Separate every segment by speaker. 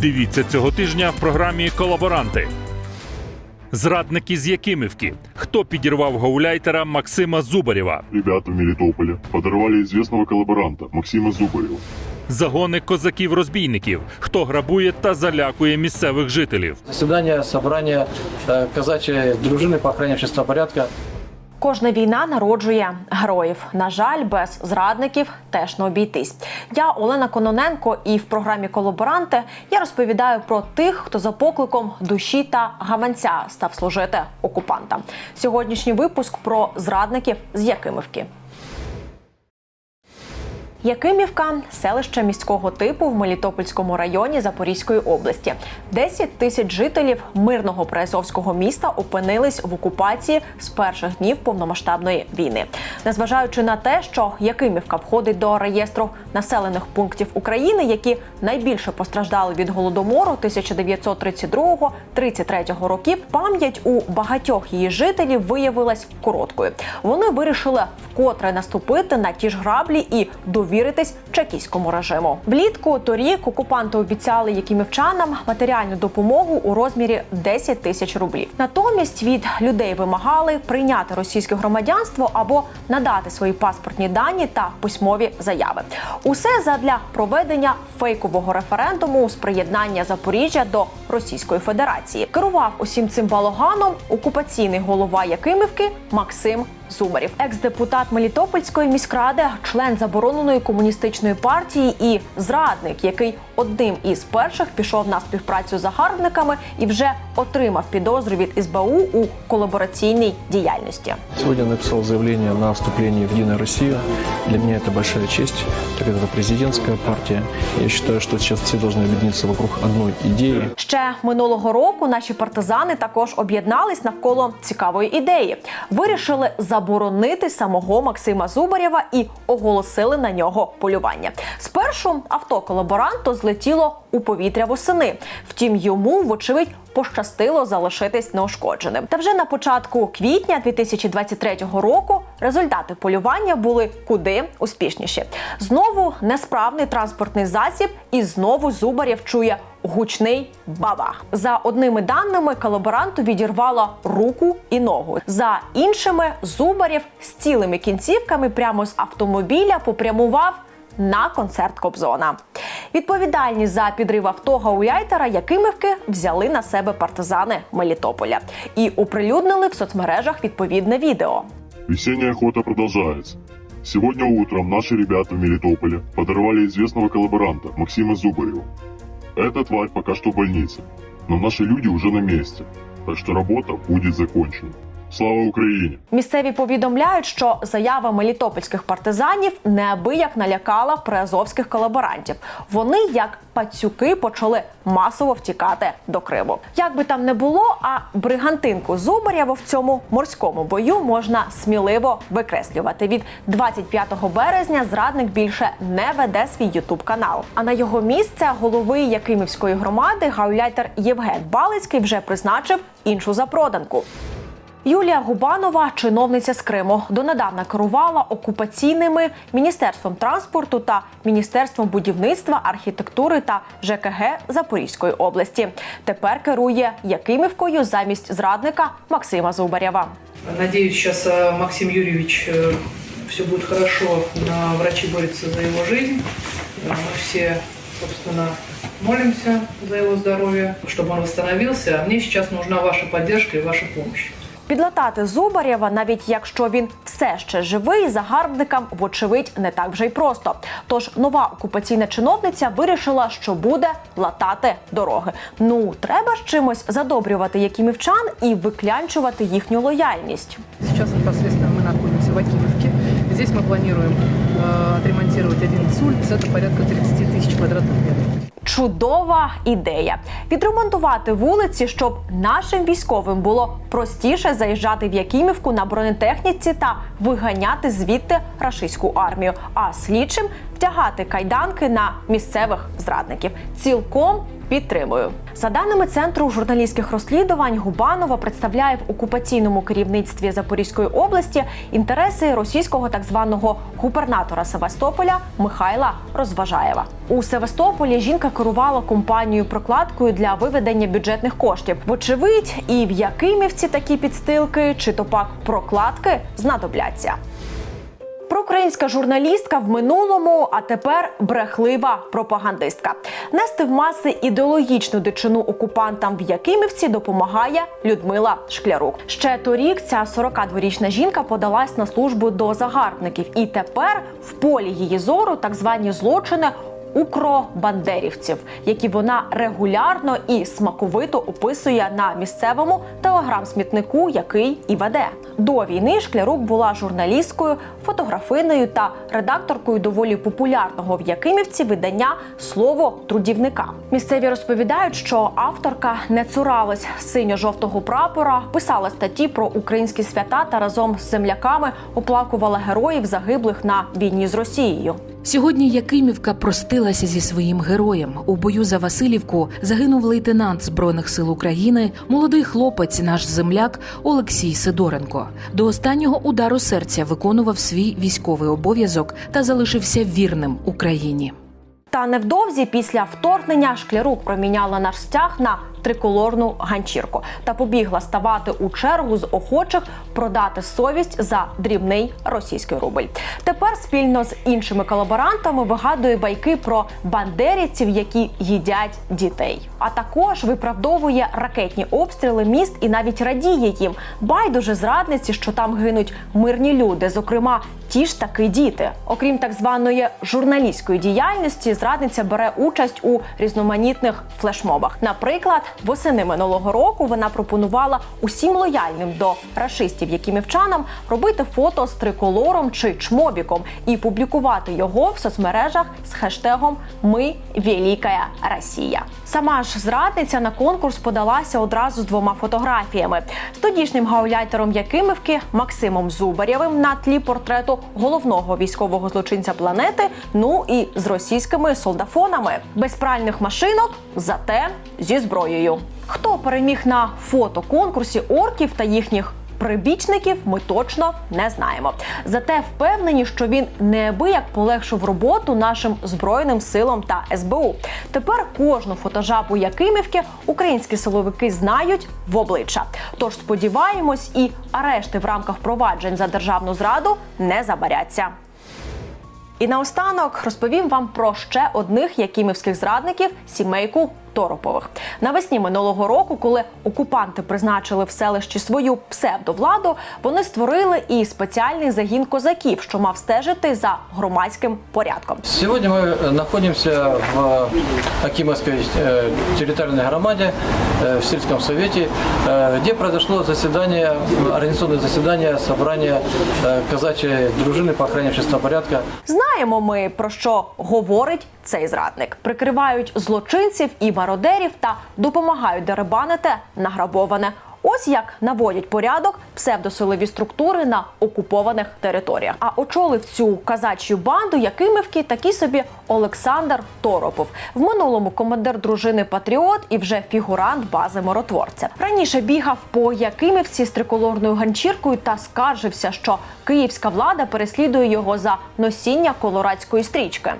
Speaker 1: Дивіться цього тижня в програмі Колаборанти. Зрадники з Якимівки. Хто підірвав гауляйтера Максима Зубарєва?
Speaker 2: Ребята в Мелитополе подорвали известного коллаборанта Максима Зубарева.
Speaker 1: Загони козаків-розбійників. Хто грабує та залякує місцевих жителів?
Speaker 3: Заседание собрания э, казачьей дружины по охране общественного порядка
Speaker 4: Кожна війна народжує героїв. На жаль, без зрадників теж не обійтись. Я Олена Кононенко, і в програмі Колаборанти я розповідаю про тих, хто за покликом душі та гаманця став служити окупантам. Сьогоднішній випуск про зрадників з Якимівки. Якимівка селище міського типу в Мелітопольському районі Запорізької області. 10 тисяч жителів мирного приазовського міста опинились в окупації з перших днів повномасштабної війни. Незважаючи на те, що Якимівка входить до реєстру населених пунктів України, які найбільше постраждали від голодомору 1932-33 років, пам'ять у багатьох її жителів виявилась короткою. Вони вирішили вкотре наступити на ті ж граблі і довіритись чекійському режиму. Влітку торік окупанти обіцяли якимівчанам матеріальну допомогу у розмірі 10 тисяч рублів. Натомість від людей вимагали прийняти російське громадянство або надати свої паспортні дані та письмові заяви. Усе задля проведення фейкового референдуму з приєднання Запоріжжя до Російської Федерації. Керував усім цим балаганом окупаційний голова Якимівки Максим Зубарів, екс-депутат Мелітопольської міськради, член забороненої комуністичної партії і зрадник, який одним із перших пішов на співпрацю з загарбниками і вже отримав підозру від СБУ у колабораційній діяльності.
Speaker 5: Сегодня я написал заявление на вступление в Единую Россию. Для меня это большая честь, так как это президентская партия. Я считаю, что сейчас все должны объединиться вокруг одной идеи.
Speaker 4: Ще минулого року наші партизани також об'єднались навколо цікавої ідеї. Вирішили заборонити самого Максима Зубарєва і оголосили на нього полювання. Спершу авто колаборанту злетіло у повітря восени. Втім, йому, вочевидь, пощастило залишитись неушкодженим. Та вже на початку квітня 2023 року результати полювання були куди успішніші. Знову несправний транспортний засіб, і знову Зубарєв чує гучний бабах. За одними даними колаборанту відірвало руку і ногу. За іншими Зубарєв з цілими кінцівками прямо з автомобіля попрямував на концерт Кобзона. Відповідальність за підрив авто Гауляйтера Якимівки взяли на себе партизани Мелітополя і оприлюднили в соцмережах відповідне відео.
Speaker 2: Весенняя охота продолжается. Сегодня утром наши ребята в Мелитополе подорвали известного коллаборанта Максима Зубарева. Эта тварь пока что в больнице, но наши люди уже на месте, так что работа будет закончена. Слава Украине!
Speaker 4: Місцеві повідомляють, що заява мелітопольських партизанів неабияк налякала приазовських колаборантів. Вони, як пацюки, почали масово втікати до Криму. Як би там не було, а бригантинку Зубарєва в цьому морському бою можна сміливо викреслювати. Від 25 березня зрадник більше не веде свій ютуб канал. А на його місце голови Якимівської громади гауляйтер Євген Балицький вже призначив іншу запроданку. Юлія Губанова, чиновниця з Криму, донедавна керувала окупаційними міністерством транспорту та міністерством будівництва, архітектури та ЖКГ Запорізької області. Тепер керує Якимівкою замість зрадника Максима Зубарєва.
Speaker 6: Надеюсь, сейчас э, Максим Юрьевич все будет хорошо. На- Врачи борются за его жизнь. Э, Мы все, собственно, молимся за его здоровье, чтобы он восстановился. А мне сейчас нужна ваша поддержка и ваша помощь.
Speaker 4: Підлатати Зубарєва, навіть якщо він все ще живий, загарбникам вочевидь не так вже й просто. Тож нова окупаційна чиновниця вирішила, що буде латати дороги. Ну треба ж чимось задобрювати якимівчан і виклянчувати їхню лояльність.
Speaker 6: Зараз непосредственно ми знаходимося в Акимовке. Здесь мы планируем э, отремонтировать 11 улиц. Это порядка 30 тысяч квадратных метров.
Speaker 4: Чудова ідея відремонтувати вулиці, щоб нашим військовим було простіше заїжджати в Якимівку на бронетехніці та виганяти звідти рашистську армію, а слідчим втягати кайданки на місцевих зрадників. Цілком Підтримую за даними центру журналістських розслідувань. Губанова представляє в окупаційному керівництві Запорізької області інтереси російського так званого губернатора Севастополя Михайла Розважаєва. У Севастополі жінка керувала компанією прокладкою для виведення бюджетних коштів. Вочевидь, і в Якимівці такі підстилки чи то пак прокладки знадобляться. Проукраїнська журналістка в минулому, а тепер брехлива пропагандистка. Нести в маси ідеологічну дичину окупантам в Якимівці допомагає Людмила Шклярук. Ще торік ця 42-річна жінка подалась на службу до загарбників, і тепер в полі її зору так звані злочини укробандерівців, які вона регулярно і смаковито описує на місцевому телеграм-смітнику, який і веде. До війни Шклярук була журналісткою, фотографиною та редакторкою доволі популярного в Якимівці видання Слово трудівника. Місцеві розповідають, що авторка не цуралась синьо-жовтого прапора, писала статті про українські свята та разом з земляками оплакувала героїв загиблих на війні з Росією.
Speaker 7: Сьогодні Якимівка простилася зі своїм героєм. У бою за Васильівку загинув лейтенант збройних сил України, молодий хлопець, наш земляк Олексій Сидоренко. До останнього удару серця виконував свій військовий обов'язок та залишився вірним Україні.
Speaker 4: Та невдовзі після вторгнення шклярук проміняла наш стяг на триколорну ганчірку та побігла ставати у чергу з охочих продати совість за дрібний російський рубль. Тепер спільно з іншими колаборантами вигадує байки про бандерівців, які їдять дітей. А також виправдовує ракетні обстріли міст і навіть радіє їм. Байдуже зрадниці, що там гинуть мирні люди, зокрема ті ж таки діти. Окрім так званої журналістської діяльності, зрадниця бере участь у різноманітних флешмобах. Наприклад, восени минулого року вона пропонувала усім лояльним до рашистів, якимівчанам робити фото з триколором чи чмобіком і публікувати його в соцмережах з хештегом Ми Великая Росія. Сама ж зрадниця на конкурс подалася одразу з двома фотографіями: з тодішнім гауляйтером Якимівки Максимом Зубарєвим на тлі портрету головного військового злочинця планети. Ну і з російськими солдафонами без пральних машинок, зате зі зброєю. Хто переміг на фотоконкурсі орків та їхніх прибічників, ми точно не знаємо. Зате впевнені, що він неабияк полегшив роботу нашим збройним силам та СБУ. Тепер кожну фотожабу Якимівки українські силовики знають в обличчя. Тож сподіваємось, і арешти в рамках проваджень за державну зраду не забаряться. І наостанок розповім вам про ще одних якимівських зрадників сімейку Торопових. Навесні минулого року, коли окупанти призначили в селищі свою псевдовладу, вони створили і спеціальний загін козаків, що мав стежити за громадським порядком.
Speaker 3: Сегодня мы э, находимся в Акимовской э, территориальной громаде, э, в сельском совете, э, где произошло заседание, организационное заседание, собрание э, казачьей дружины по охране общественного порядка.
Speaker 4: Знаємо ми про що говорить цей зрадник. Прикривають злочинців і мародерів та допомагають дерибанити награбоване. Ось як наводять порядок псевдосилові структури на окупованих територіях. А очолив цю казачу банду Якимівки такий собі Олександр Торопов. В минулому командир дружини Патріот і вже фігурант бази миротворця. Раніше бігав по Якимівці з триколорною ганчіркою та скаржився, що київська влада переслідує його за носіння колорадської стрічки.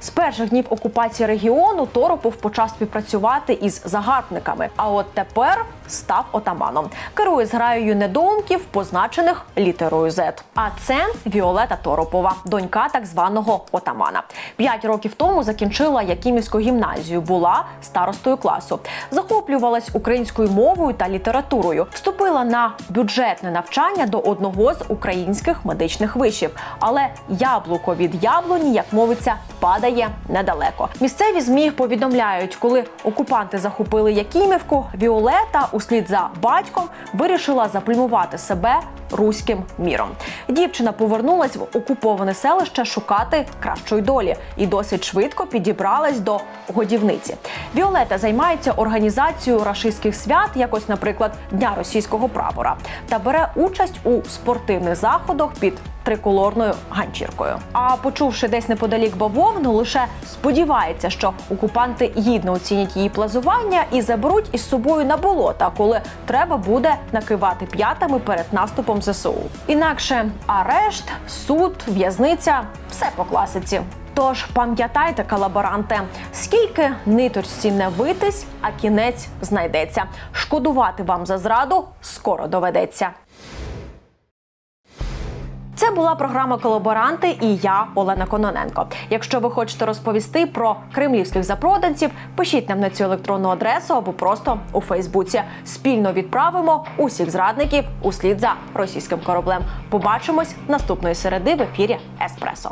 Speaker 4: З перших днів окупації регіону Торопов почав співпрацювати із загарбниками. А от тепер став отаманом. Керує зграєю недоумків, позначених літерою Z. А це Віолета Торопова, донька так званого отамана. П'ять років тому закінчила Якимівську гімназію, була старостою класу, захоплювалась українською мовою та літературою. Вступила на бюджетне навчання до одного з українських медичних вишів. Але яблуко від яблуні, як мовиться, падає недалеко. Місцеві змі повідомляють, коли окупанти захопили Якимівку, Віолета услід за батьком вирішила заплюмувати себе руським міром. Дівчина повернулась в окуповане селище шукати кращої долі і досить швидко підібралась до годівниці. Віолета займається організацією рашистських свят, якось, наприклад, Дня російського прапора, та бере участь у спортивних заходах під триколорною ганчіркою. А почувши десь неподалік бавовну, лише сподівається, що окупанти гідно оцінять її плазування і заберуть із собою на болота, коли треба буде накивати п'ятами перед наступом ЗСУ. Інакше арешт, суд, в'язниця все по класиці. Тож пам'ятайте, колаборанте, скільки ниточці не витись, а кінець знайдеться. Шкодувати вам за зраду скоро доведеться. Це була програма Колаборанти і я, Олена Кононенко. Якщо ви хочете розповісти про кремлівських запроданців, пишіть нам на цю електронну адресу або просто у Фейсбуці. Спільно відправимо усіх зрадників услід за російським кораблем. Побачимось наступної середи в ефірі Еспресо.